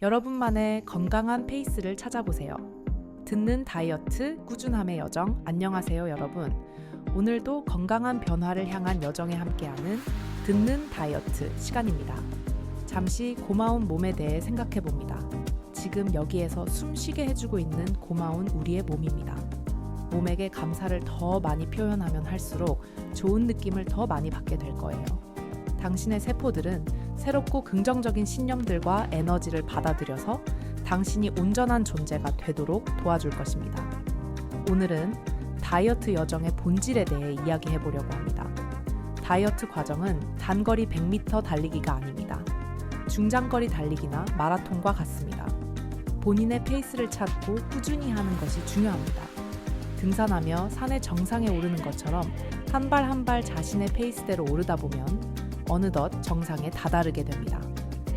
여러분만의 건강한 페이스를 찾아보세요. 듣는 다이어트 꾸준함의 여정 안녕하세요 여러분. 오늘도 건강한 변화를 향한 여정에 함께하는 듣는 다이어트 시간입니다. 잠시 고마운 몸에 대해 생각해 봅니다. 지금 여기에서 숨 쉬게 해주고 있는 고마운 우리의 몸입니다. 몸에게 감사를 더 많이 표현하면 할수록 좋은 느낌을 더 많이 받게 될 거예요. 당신의 세포들은 새롭고 긍정적인 신념들과 에너지를 받아들여서 당신이 온전한 존재가 되도록 도와줄 것입니다. 오늘은 다이어트 여정의 본질에 대해 이야기해 보려고 합니다. 다이어트 과정은 단거리 100m 달리기가 아닙니다. 중장거리 달리기나 마라톤과 같습니다. 본인의 페이스를 찾고 꾸준히 하는 것이 중요합니다. 등산하며 산의 정상에 오르는 것처럼 한 발 한 발 자신의 페이스대로 오르다 보면 어느덧 정상에 다다르게 됩니다.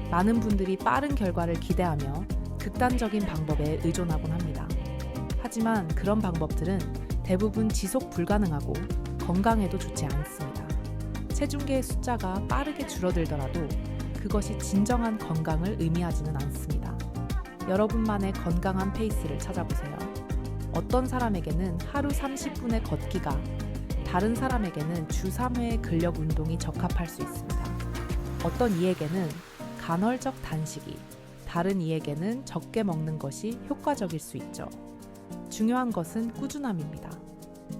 많은 분들이 빠른 결과를 기대하며 극단적인 방법에 의존하곤 합니다. 하지만 그런 방법들은 대부분 지속 불가능하고 건강에도 좋지 않습니다. 체중계의 숫자가 빠르게 줄어들더라도 그것이 진정한 건강을 의미하지는 않습니다. 여러분만의 건강한 페이스를 찾아보세요. 어떤 사람에게는 하루 30분의 걷기가 다른 사람에게는 주 3회의 근력 운동이 적합할 수 있습니다. 어떤 이에게는 간헐적 단식이, 다른 이에게는 적게 먹는 것이 효과적일 수 있죠. 중요한 것은 꾸준함입니다.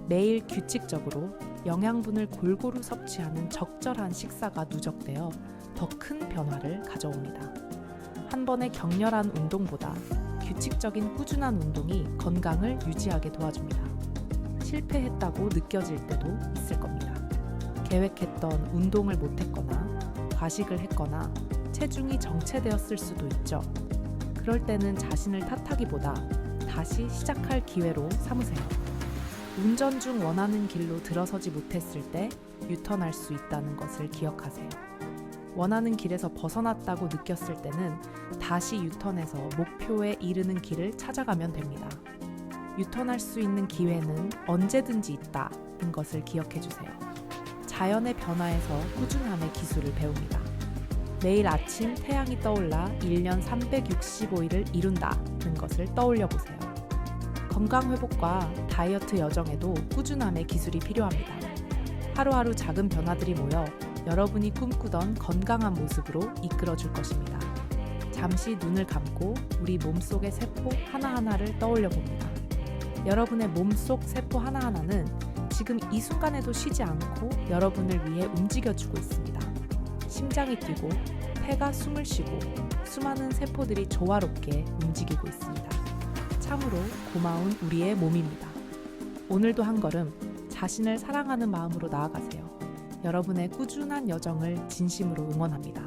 매일 규칙적으로 영양분을 골고루 섭취하는 적절한 식사가 누적되어 더 큰 변화를 가져옵니다. 한 번의 격렬한 운동보다 규칙적인 꾸준한 운동이 건강을 유지하게 도와줍니다. 실패했다고 느껴질 때도 있을 겁니다. 계획했던 운동을 못했거나 과식을 했거나 체중이 정체되었을 수도 있죠. 그럴 때는 자신을 탓하기보다 다시 시작할 기회로 삼으세요. 운전 중 원하는 길로 들어서지 못했을 때 유턴할 수 있다는 것을 기억하세요. 원하는 길에서 벗어났다고 느꼈을 때는 다시 유턴해서 목표에 이르는 길을 찾아가면 됩니다. 유턴할 수 있는 기회는 언제든지 있다는 것을 기억해 주세요. 자연의 변화에서 꾸준함의 기술을 배웁니다. 매일 아침 태양이 떠올라 1년 365일을 이룬다는 것을 떠올려 보세요. 건강 회복과 다이어트 여정에도 꾸준함의 기술이 필요합니다. 하루하루 작은 변화들이 모여 여러분이 꿈꾸던 건강한 모습으로 이끌어 줄 것입니다. 잠시 눈을 감고 우리 몸속의 세포 하나하나를 떠올려 봅니다. 여러분의 몸속 세포 하나하나는 지금 이 순간에도 쉬지 않고 여러분을 위해 움직여주고 있습니다. 심장이 뛰고 폐가 숨을 쉬고 수많은 세포들이 조화롭게 움직이고 있습니다. 참으로 고마운 우리의 몸입니다. 오늘도 한 걸음 자신을 사랑하는 마음으로 나아가세요. 여러분의 꾸준한 여정을 진심으로 응원합니다.